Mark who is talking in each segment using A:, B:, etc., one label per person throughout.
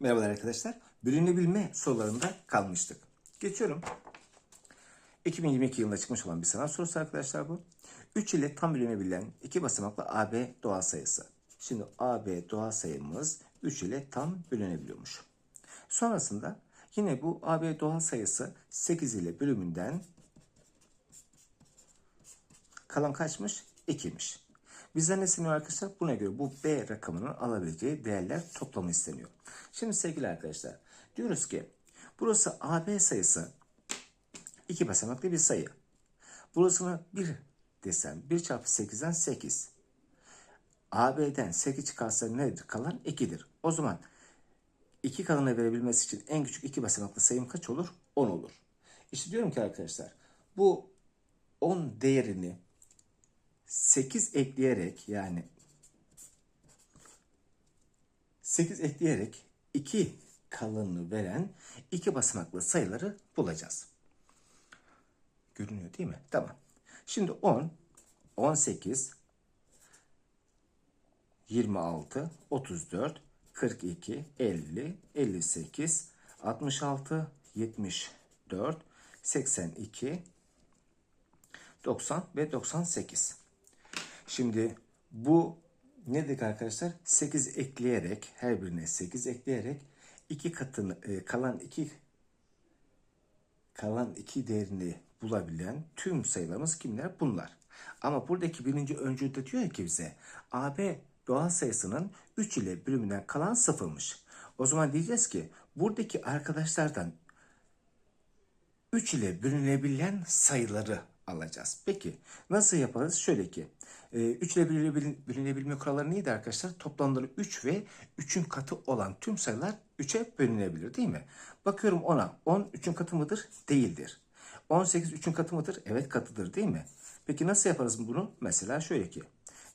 A: Merhabalar arkadaşlar. Bölünebilme sorularında kalmıştık. Geçiyorum. 2022 yılında çıkmış olan bir sınav sorusu arkadaşlar bu. 3 ile tam bölünebilen iki basamaklı AB doğal sayısı. Şimdi AB doğal sayımız 3 ile tam bölünebiliyormuş. Sonrasında yine bu AB doğal sayısı 8 ile bölümünden kalan kaçmış? 2'miş. Bizden ne isteniyor arkadaşlar? Buna göre bu B rakamının alabileceği değerler toplamı isteniyor. Şimdi sevgili arkadaşlar diyoruz ki burası AB sayısı iki basamaklı bir sayı. Burasına 1 desem 1 çarpı 8'den 8. AB'den 8 çıkarsa nedir? Kalan 2'dir. O zaman 2 kalanı verebilmesi için en küçük iki basamaklı sayım kaç olur? 10 olur. İşte diyorum ki arkadaşlar bu 10 değerini 8 ekleyerek yani 8 ekleyerek 2 kalanını veren iki basamaklı sayıları bulacağız. Görünüyor değil mi? Tamam. Şimdi 10, 18, 26, 34, 42, 50, 58, 66, 74, 82, 90 ve 98. Şimdi bu ne dedik arkadaşlar? 8 ekleyerek her birine 8 ekleyerek iki katını e, kalan iki kalan iki değerini bulabilen tüm sayılarımız kimler? Bunlar. Ama buradaki birinci öncülde diyor ki bize AB doğal sayısının 3 ile bölümünden kalan sıfırmış. O zaman diyeceğiz ki buradaki arkadaşlardan 3 ile bölünebilen sayıları alacağız. Peki nasıl yaparız? Şöyle ki 3 ile bölünebilme kuralları neydi arkadaşlar? Toplamları 3 ve 3'ün katı olan tüm sayılar 3'e bölünebilir değil mi? Bakıyorum 10'a. 10 3'ün katı mıdır? Değildir. 18 3'ün katı mıdır? Evet katıdır değil mi? Peki nasıl yaparız bunu? Mesela şöyle ki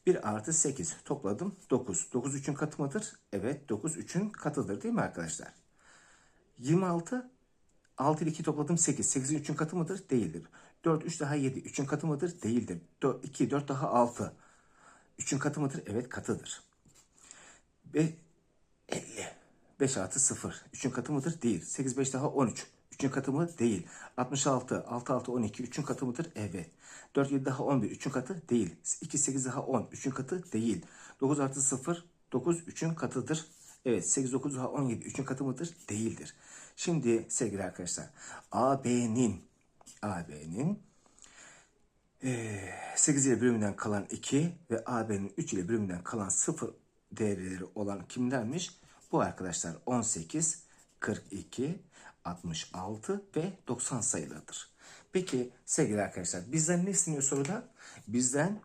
A: 1 artı 8 topladım 9. 9 3'ün katı mıdır? Evet 9 3'ün katıdır değil mi arkadaşlar? 26 6 ile 2 topladım 8. 8'in 3'ün katı mıdır? Değildir. 4 3 daha 7. 3'ün katı mıdır? Değildir. 4, 2 4 daha 6. 3'ün katı mıdır? Evet katıdır. Ve 50. 5 artı 0. 3'ün katı mıdır? Değil. 8 5 daha 13. 3'ün katı mı? Değil. 66. 6 6 12. 3'ün katı mıdır? Evet. 4 7 daha 11. 3'ün katı? Değil. 2 8 daha 10. 3'ün katı? Değil. 9 artı 0. 9 3'ün katıdır. Evet 8 9 daha 17. 3'ün katı mıdır? Değildir. Şimdi sevgili arkadaşlar AB'nin AB'nin e, 8 ile bölümünden kalan 2 ve AB'nin 3 ile bölümünden kalan 0 değerleri olan kimlermiş? Bu arkadaşlar 18, 42, 66 ve 90 sayılarıdır. Peki sevgili arkadaşlar bizden ne isteniyor soruda? Bizden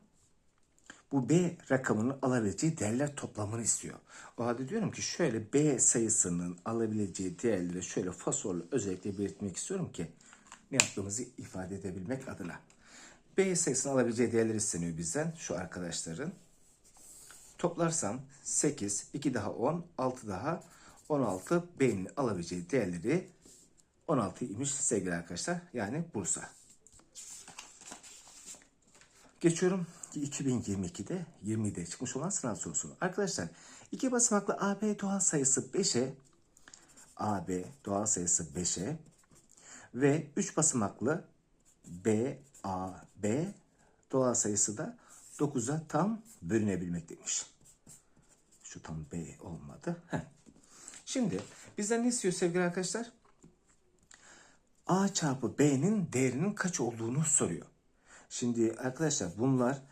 A: bu B rakamının alabileceği değerler toplamını istiyor. O halde diyorum ki şöyle B sayısının alabileceği değerleri şöyle fasorlu özellikle belirtmek istiyorum ki ne yaptığımızı ifade edebilmek adına. B sayısının alabileceği değerler isteniyor bizden şu arkadaşların. Toplarsam 8, 2 daha 10, 6 daha 16 B'nin alabileceği değerleri 16 imiş sevgili arkadaşlar. Yani Bursa. Geçiyorum 2022'de 20'de çıkmış olan sınav sorusunu. Arkadaşlar iki basamaklı AB doğal sayısı 5'e AB doğal sayısı 5'e ve 3 basamaklı BAB doğal sayısı da 9'a tam bölünebilmek demiş. Şu tam B olmadı. Heh. Şimdi bizden ne istiyor sevgili arkadaşlar? A çarpı B'nin değerinin kaç olduğunu soruyor. Şimdi arkadaşlar bunlar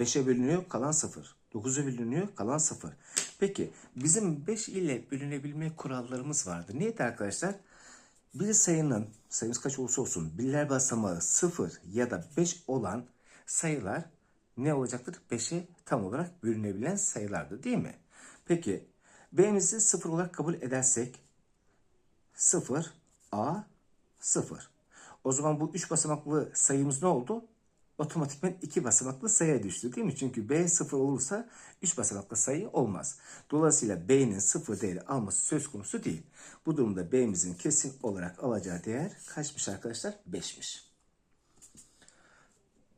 A: 5'e bölünüyor kalan 0. 9'a bölünüyor kalan 0. Peki bizim 5 ile bölünebilme kurallarımız vardı. Neydi arkadaşlar? Bir sayının sayımız kaç olursa olsun birler basamağı 0 ya da 5 olan sayılar ne olacaktır? 5'e tam olarak bölünebilen sayılardı değil mi? Peki B'mizi 0 olarak kabul edersek 0 A 0. O zaman bu 3 basamaklı sayımız ne oldu? Otomatikman 2 basamaklı sayıya düştü değil mi? Çünkü B 0 olursa 3 basamaklı sayı olmaz. Dolayısıyla B'nin 0 değeri alması söz konusu değil. Bu durumda B'mizin kesin olarak alacağı değer kaçmış arkadaşlar? 5'miş.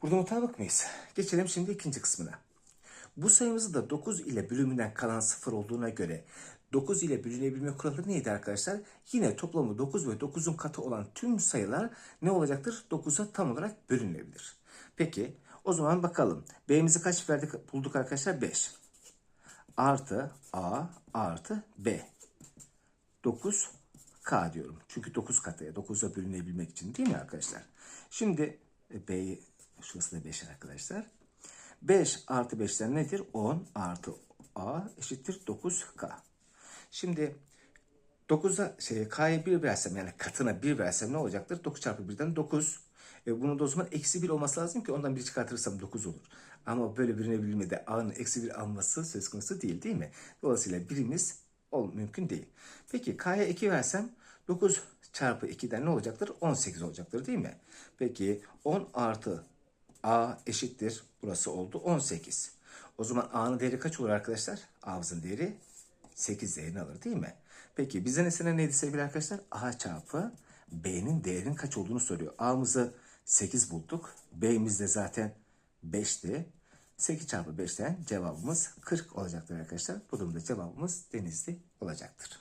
A: Burada mutabık mıyız? Geçelim şimdi ikinci kısmına. Bu sayımızı da 9 ile bölümünden kalan 0 olduğuna göre 9 ile bölünebilme kuralı neydi arkadaşlar? Yine toplamı 9 ve 9'un katı olan tüm sayılar ne olacaktır? 9'a tam olarak bölünebilir. Peki o zaman bakalım. B'mizi kaç verdik bulduk arkadaşlar? 5. Artı A artı B. 9K diyorum. Çünkü 9 katıya 9'a bölünebilmek için değil mi arkadaşlar? Şimdi e, B'yi şurası da 5 arkadaşlar. 5 artı 5'ten nedir? 10 artı A eşittir 9K. Şimdi 9'a şey K'ya 1 versem yani katına 1 versem ne olacaktır? 9 çarpı 1'den 9. E, bunun da o zaman eksi 1 olması lazım ki ondan 1 çıkartırsam 9 olur. Ama böyle birine bilmede A'nın eksi 1 alması söz konusu değil değil mi? Dolayısıyla birimiz ol, mümkün değil. Peki K'ya 2 versem 9 çarpı 2'den ne olacaktır? 18 olacaktır değil mi? Peki 10 artı A eşittir. Burası oldu 18. O zaman A'nın değeri kaç olur arkadaşlar? A'mızın değeri 8 değerini alır değil mi? Peki bize nesine neydi sevgili arkadaşlar? A çarpı B'nin değerinin kaç olduğunu soruyor. A'mızı 8 bulduk. B'miz de zaten 5'ti. 8 çarpı 5'ten cevabımız 40 olacaktır arkadaşlar. Bu durumda cevabımız Denizli olacaktır.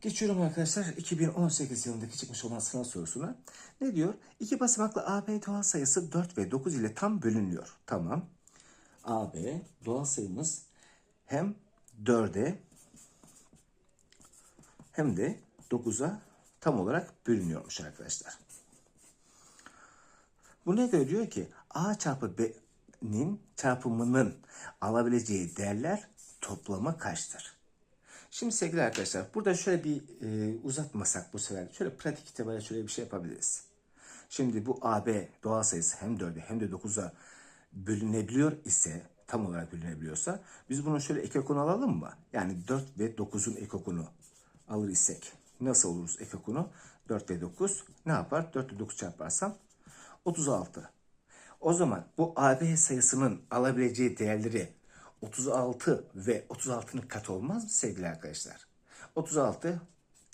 A: Geçiyorum arkadaşlar 2018 yılındaki çıkmış olan sınav sorusuna. Ne diyor? İki basamaklı AB doğal sayısı 4 ve 9 ile tam bölünüyor. Tamam. AB doğal sayımız hem 4'e hem de 9'a tam olarak bölünüyormuş arkadaşlar. Bu ne göre diyor ki A çarpı B'nin çarpımının alabileceği değerler toplamı kaçtır? Şimdi sevgili arkadaşlar burada şöyle bir e, uzatmasak bu sefer şöyle pratik itibariyle şöyle bir şey yapabiliriz. Şimdi bu AB doğal sayısı hem 4'e hem de 9'a bölünebiliyor ise tam olarak bölünebiliyorsa biz bunun şöyle ekokunu alalım mı? Yani 4 ve 9'un ekokunu alır isek nasıl oluruz ekokunu? 4 ve 9 ne yapar? 4 ile 9 çarparsam 36. O zaman bu AB sayısının alabileceği değerleri 36 ve 36'nın katı olmaz mı sevgili arkadaşlar? 36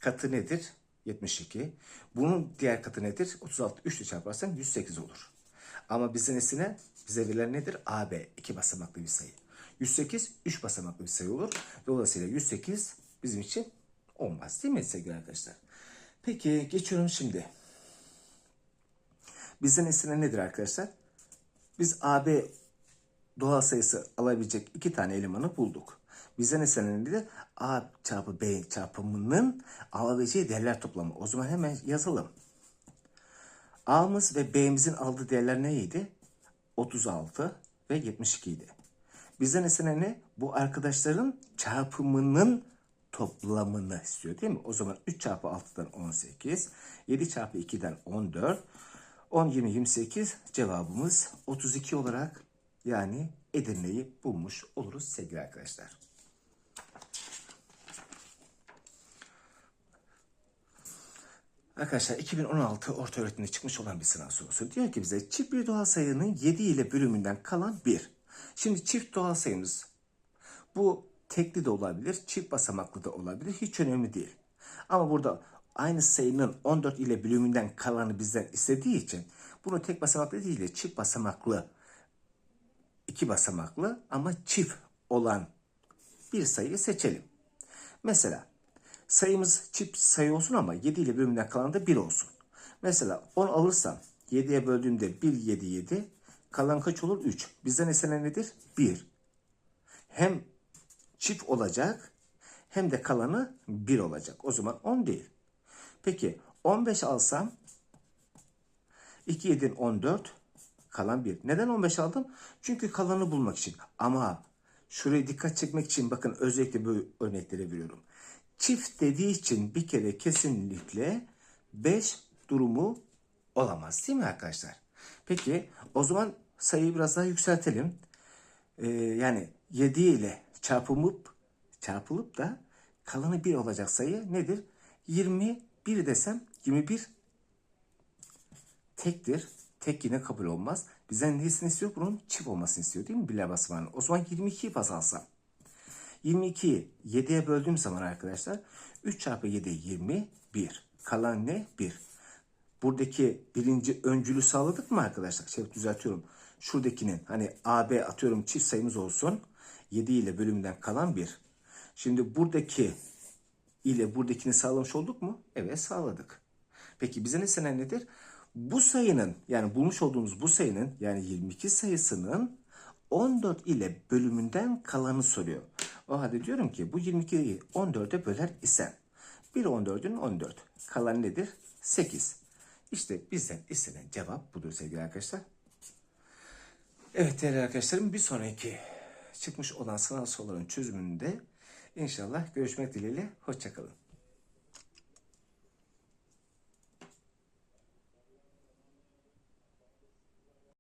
A: katı nedir? 72. Bunun diğer katı nedir? 36 3 ile çarparsan 108 olur. Ama bize nesine? Bize verilen nedir? AB iki basamaklı bir sayı. 108 3 basamaklı bir sayı olur. Dolayısıyla 108 bizim için olmaz değil mi sevgili arkadaşlar? Peki geçiyorum şimdi. Bize nesine nedir arkadaşlar? Biz AB doğal sayısı alabilecek iki tane elemanı bulduk. Bize ne nedir? A çarpı B çarpımının alabileceği değerler toplamı. O zaman hemen yazalım. A'mız ve B'mizin aldığı değerler neydi? 36 ve 72 idi. Bize ne ne? Bu arkadaşların çarpımının toplamını istiyor değil mi? O zaman 3 çarpı 6'dan 18, 7 çarpı 2'den 14, 10, 20, 28 cevabımız 32 olarak yani Edirne'yi bulmuş oluruz sevgili arkadaşlar. Arkadaşlar 2016 orta öğretimde çıkmış olan bir sınav sorusu. Diyor ki bize çift bir doğal sayının 7 ile bölümünden kalan 1. Şimdi çift doğal sayımız bu tekli de olabilir, çift basamaklı da olabilir. Hiç önemli değil. Ama burada aynı sayının 14 ile bölümünden kalanı bizden istediği için bunu tek basamaklı değil de çift basamaklı iki basamaklı ama çift olan bir sayıyı seçelim. Mesela sayımız çift sayı olsun ama 7 ile bölümünden kalan da 1 olsun. Mesela 10 alırsam 7'ye böldüğümde 1, 7, 7. Kalan kaç olur? 3. Bizden istenen nedir? 1. Hem çift olacak hem de kalanı 1 olacak. O zaman 10 değil. Peki 15 alsam 2, 7, 14 Kalan 1. Neden 15 aldım? Çünkü kalanı bulmak için. Ama şuraya dikkat çekmek için bakın özellikle bu örnekleri veriyorum. Çift dediği için bir kere kesinlikle 5 durumu olamaz değil mi arkadaşlar? Peki o zaman sayıyı biraz daha yükseltelim. Ee, yani 7 ile çarpılıp çarpılıp da kalanı 1 olacak sayı nedir? 21 desem 21 tektir tek yine kabul olmaz. Bizden nesini istiyor? Bunun çift olmasını istiyor değil mi? Birler basamağının. O zaman 22'yi baz alsam. 22'yi 7'ye böldüğüm zaman arkadaşlar 3 çarpı 7 21. Kalan ne? 1. Buradaki birinci öncülü sağladık mı arkadaşlar? Şey düzeltiyorum. şuradakinin hani AB atıyorum çift sayımız olsun. 7 ile bölümünden kalan 1. Şimdi buradaki ile buradakini sağlamış olduk mu? Evet sağladık. Peki bize ne senen nedir? Bu sayının yani bulmuş olduğumuz bu sayının yani 22 sayısının 14 ile bölümünden kalanı soruyor. O halde diyorum ki bu 22'yi 14'e böler isen 1 14'ün 14. Kalan nedir? 8. İşte bizden istenen cevap budur sevgili arkadaşlar. Evet değerli arkadaşlarım bir sonraki çıkmış olan sınav soruların çözümünde inşallah görüşmek dileğiyle. Hoşçakalın.